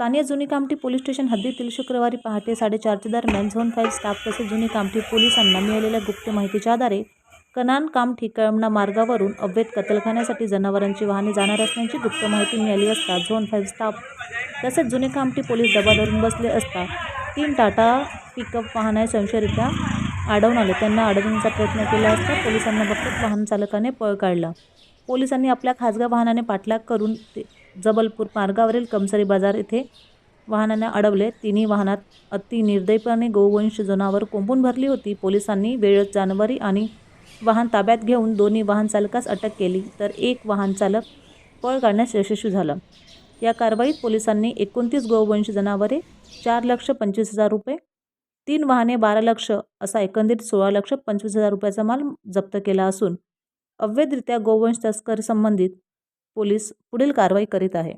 स्थानिय जुनी Kamthi police station हद्दीतील शुक्रवारी पहाटे साडेचारच्या दरम्यान झोन फाईव्ह स्टाफ तसेच जुनी कामठी पोलिसांना मिळालेल्या गुप्त माहितीच्या आधारे कनान कामठी कळमणा मार्गावरून अवैध कत्तलखान्यासाठी जनावरांची वाहने जाणार असल्याची गुप्त माहिती मिळाली असता झोन फाईव्ह स्टाफ तसेच जुने कामठी पोलीस दबा धरून बसले असता तीन टाटा पिकअप वाहने संशयरित्या आढळून आले. त्यांना अडवण्याचा प्रयत्न केला असता पोलिसांना बघत वाहन चालकाने पळ काढला. पोलिसांनी आपल्या खाजगा वाहनाने पाठलाग करून ते जबलपूर मार्गावरील कमसरी बाजार येथे वाहनाने अडवले. तिन्ही वाहनात अति निर्दयीपणे गोवंश जनावर कोंबून भरली होती. पोलिसांनी वेळच जानवरी आणि वाहन ताब्यात घेऊन दोन्ही वाहन चालकास अटक केली तर एक वाहन चालक पळ काढण्यास यशस्वी झाला. या कारवाईत पोलिसांनी एकोणतीस गोवंश जनावरे चार लक्ष पंचवीस हजार रुपये तीन वाहने बारा लक्ष असा एकंदरीत सोळा लक्ष पंचवीस हजार रुपयाचा माल जप्त केला असून अवैधरित्या गोवंश तस्कर संबंधित पोलीस पुढील कारवाई करीत आहे.